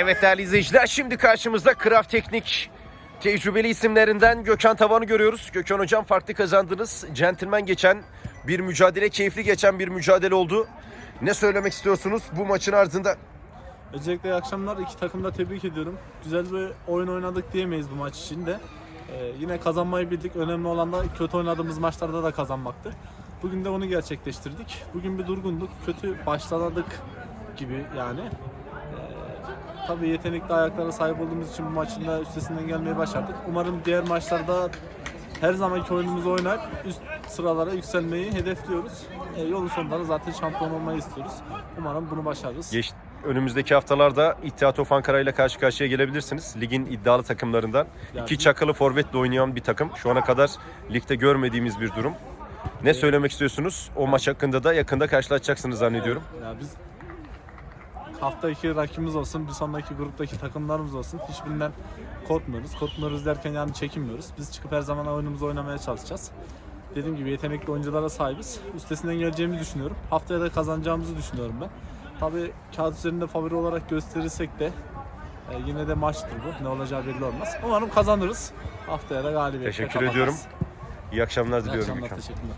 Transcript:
Evet değerli izleyiciler şimdi karşımızda Kraft Teknik tecrübeli isimlerinden Gökhan Tavan'ı görüyoruz. Gökhan Hocam farklı kazandınız. Centilmen geçen bir mücadele, keyifli geçen bir mücadele oldu. Ne söylemek istiyorsunuz bu maçın ardında? Öncelikle iyi akşamlar. İki takımı da tebrik ediyorum. Güzel bir oyun oynadık diyemeyiz bu maç için de. Ee, yine kazanmayı bildik. Önemli olan da kötü oynadığımız maçlarda da kazanmaktı. Bugün de onu gerçekleştirdik. Bugün bir durgunduk. Kötü başladık gibi yani. Ee, tabii yetenekli ayaklara sahip olduğumuz için bu maçın da üstesinden gelmeyi başardık. Umarım diğer maçlarda her zamanki oyunumuzu oynayıp üst sıralara yükselmeyi hedefliyoruz. Ee, yolun sonunda da zaten şampiyon olmayı istiyoruz. Umarım bunu başarırız. Geç, önümüzdeki haftalarda İttihat Of Ankara ile karşı karşıya gelebilirsiniz. Ligin iddialı takımlarından. Yani- İki çakılı forvetle oynayan bir takım. Şu ana kadar ligde görmediğimiz bir durum. Ne söylemek istiyorsunuz? O maç hakkında da yakında karşılaşacaksınız zannediyorum. Ya biz hafta iki rakibimiz olsun, bir sonraki gruptaki takımlarımız olsun. Hiçbirinden korkmuyoruz. Korkmuyoruz derken yani çekinmiyoruz. Biz çıkıp her zaman oyunumuzu oynamaya çalışacağız. Dediğim gibi yetenekli oyunculara sahibiz. Üstesinden geleceğimizi düşünüyorum. Haftaya da kazanacağımızı düşünüyorum ben. Tabii kağıt üzerinde favori olarak gösterirsek de e, yine de maçtır bu. Ne olacağı belli olmaz. Umarım kazanırız. Haftaya da galibiyetle Teşekkür kapatırız. ediyorum. İyi akşamlar İyi diliyorum. akşamlar, Gökhan. teşekkürler.